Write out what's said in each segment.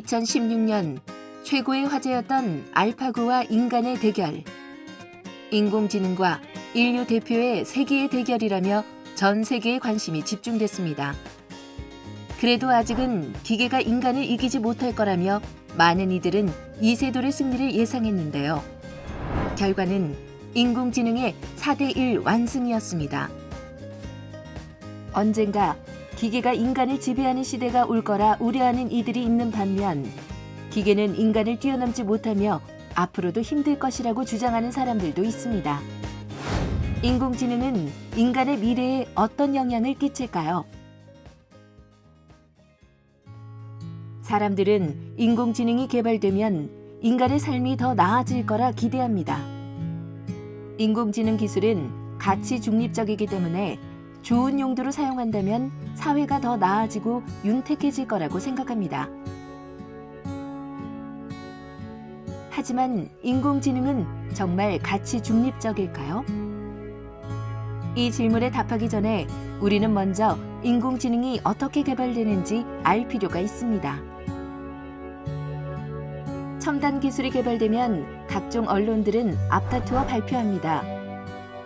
2016년 최고의 화제였던 알파고와 인간의 대결. 인공지능과 인류 대표의 세계의 대결이라며 전 세계의 관심이 집중됐습니다. 그래도 아직은 기계가 인간을 이기지 못할 거라며 많은 이들은 이세돌의 승리를 예상했는데요. 결과는 인공지능의 4대1 완승이었습니다. 언젠가 기계가 인간을 지배하는 시대가 올 거라 우려하는 이들이 있는 반면 기계는 인간을 뛰어넘지 못하며 앞으로도 힘들 것이라고 주장하는 사람들도 있습니다. 인공지능은 인간의 미래에 어떤 영향을 끼칠까요? 사람들은 인공지능이 개발되면 인간의 삶이 더 나아질 거라 기대합니다. 인공지능 기술은 가치 중립적이기 때문에 좋은 용도로 사용한다면 사회가 더 나아지고 윤택해질 거라고 생각합니다. 하지만 인공지능은 정말 가치 중립적일까요? 이 질문에 답하기 전에 우리는 먼저 인공지능이 어떻게 개발되는지 알 필요가 있습니다. 첨단 기술이 개발되면 각종 언론들은 앞다투어 발표합니다.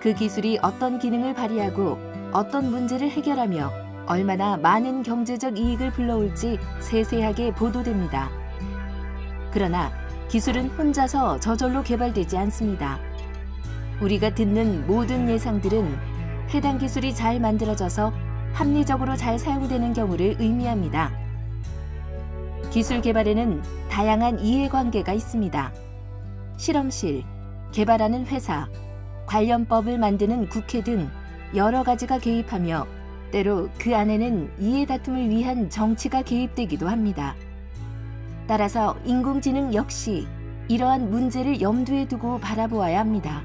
그 기술이 어떤 기능을 발휘하고 어떤 문제를 해결하며 얼마나 많은 경제적 이익을 불러올지 세세하게 보도됩니다. 그러나 기술은 혼자서 저절로 개발되지 않습니다. 우리가 듣는 모든 예상들은 해당 기술이 잘 만들어져서 합리적으로 잘 사용되는 경우를 의미합니다. 기술 개발에는 다양한 이해관계가 있습니다. 실험실, 개발하는 회사, 관련법을 만드는 국회 등 여러 가지가 개입하며 때로 그 안에는 이해 다툼을 위한 정치가 개입되기도 합니다. 따라서 인공지능 역시 이러한 문제를 염두에 두고 바라보아야 합니다.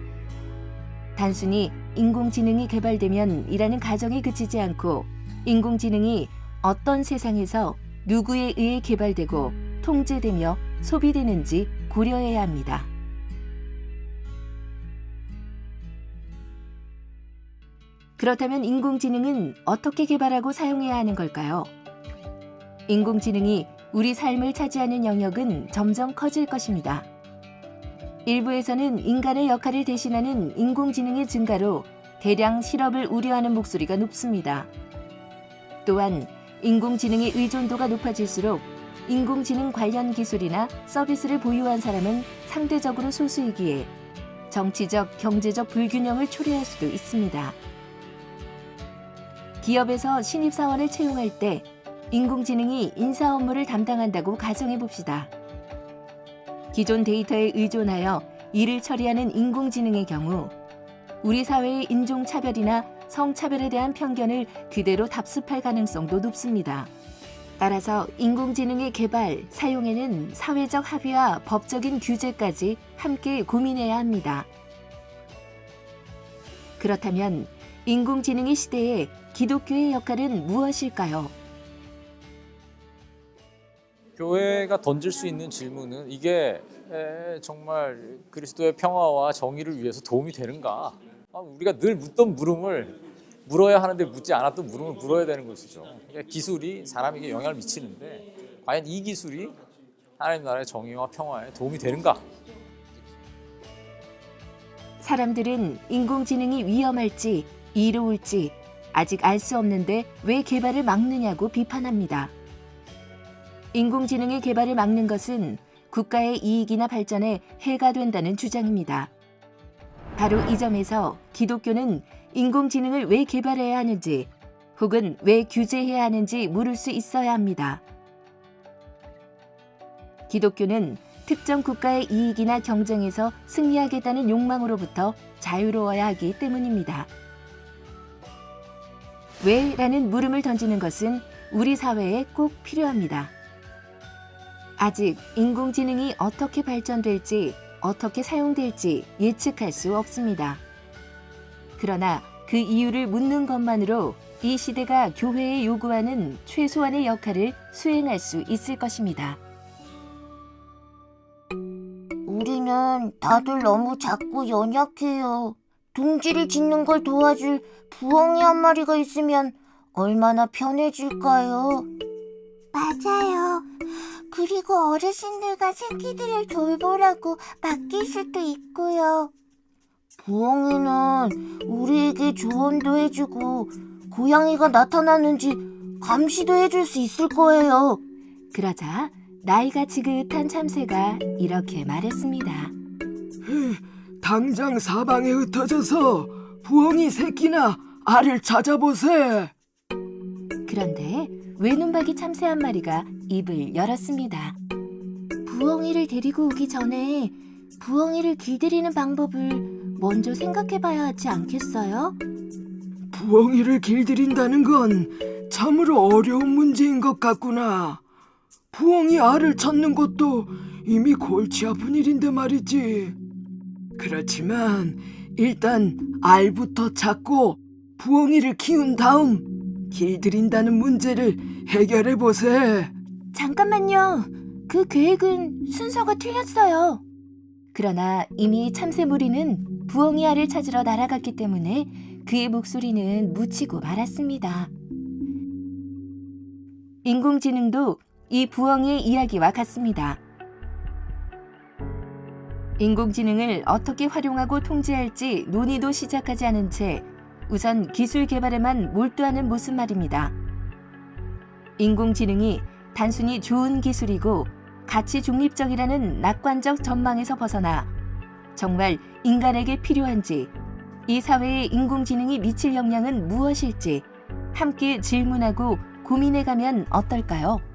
단순히 인공지능이 개발되면 이라는 가정에 그치지 않고 인공지능이 어떤 세상에서 누구에 의해 개발되고 통제되며 소비되는지 고려해야 합니다. 그렇다면 인공지능은 어떻게 개발하고 사용해야 하는 걸까요? 인공지능이 우리 삶을 차지하는 영역은 점점 커질 것입니다. 일부에서는 인간의 역할을 대신하는 인공지능의 증가로 대량 실업을 우려하는 목소리가 높습니다. 또한 인공지능의 의존도가 높아질수록 인공지능 관련 기술이나 서비스를 보유한 사람은 상대적으로 소수이기에 정치적, 경제적 불균형을 초래할 수도 있습니다. 기업에서 신입사원을 채용할 때 인공지능이 인사 업무를 담당한다고 가정해 봅시다. 기존 데이터에 의존하여 일을 처리하는 인공지능의 경우 우리 사회의 인종차별이나 성차별에 대한 편견을 그대로 답습할 가능성도 높습니다. 따라서 인공지능의 개발, 사용에는 사회적 합의와 법적인 규제까지 함께 고민해야 합니다. 그렇다면 인공지능의 시대에 기독교의 역할은 무엇일까요? 교회가 던질 수 있는 질문은 이게 에, 정말 그리스도의 평화와 정의를 위해서 도움이 되는가? 아, 우리가 늘 묻던 물음을 물어야 하는데 묻지 않았던 물음을 물어야 되는 것이죠. 기술이 사람에게 영향을 미치는데 과연 이 기술이 하나님 나라의 정의와 평화에 도움이 되는가? 사람들은 인공지능이 위험할지 이로울지 아직 알 수 없는데 왜 개발을 막느냐고 비판합니다. 인공지능의 개발을 막는 것은 국가의 이익이나 발전에 해가 된다는 주장입니다. 바로 이 점에서 기독교는 인공지능을 왜 개발해야 하는지 혹은 왜 규제해야 하는지 물을 수 있어야 합니다. 기독교는 특정 국가의 이익이나 경쟁에서 승리하겠다는 욕망으로부터 자유로워야 하기 때문입니다. 왜? 라는 물음을 던지는 것은 우리 사회에 꼭 필요합니다. 아직 인공지능이 어떻게 발전될지, 어떻게 사용될지 예측할 수 없습니다. 그러나 그 이유를 묻는 것만으로 이 시대가 교회에 요구하는 최소한의 역할을 수행할 수 있을 것입니다. 우리는 다들 너무 작고 연약해요. 둥지를 짓는 걸 도와줄 부엉이 한 마리가 있으면 얼마나 편해질까요? 맞아요. 그리고 어르신들과 새끼들을 돌보라고 맡길 수도 있고요. 부엉이는 우리에게 조언도 해주고 고양이가 나타나는지 감시도 해줄 수 있을 거예요. 그러자 나이가 지긋한 참새가 이렇게 말했습니다. 당장 사방에 흩어져서 부엉이 새끼나 알을 찾아보세. 그런데 외눈박이 참새 한 마리가 입을 열었습니다. 부엉이를 데리고 오기 전에 부엉이를 길들이는 방법을 먼저 생각해봐야 하지 않겠어요? 부엉이를 길들인다는 건 참으로 어려운 문제인 것 같구나. 부엉이 알을 찾는 것도 이미 골치 아픈 일인데 말이지. 그렇지만 일단 알부터 찾고 부엉이를 키운 다음 길들인다는 문제를 해결해 보세. 잠깐만요. 그 계획은 순서가 틀렸어요. 그러나 이미 참새 무리는 부엉이 알을 찾으러 날아갔기 때문에 그의 목소리는 묻히고 말았습니다. 인공지능도 이 부엉이의 이야기와 같습니다. 인공지능을 어떻게 활용하고 통제할지 논의도 시작하지 않은 채 우선 기술 개발에만 몰두하는 모습 말입니다. 인공지능이 단순히 좋은 기술이고 가치 중립적이라는 낙관적 전망에서 벗어나 정말 인간에게 필요한지 이 사회에 인공지능이 미칠 영향은 무엇일지 함께 질문하고 고민해 가면 어떨까요?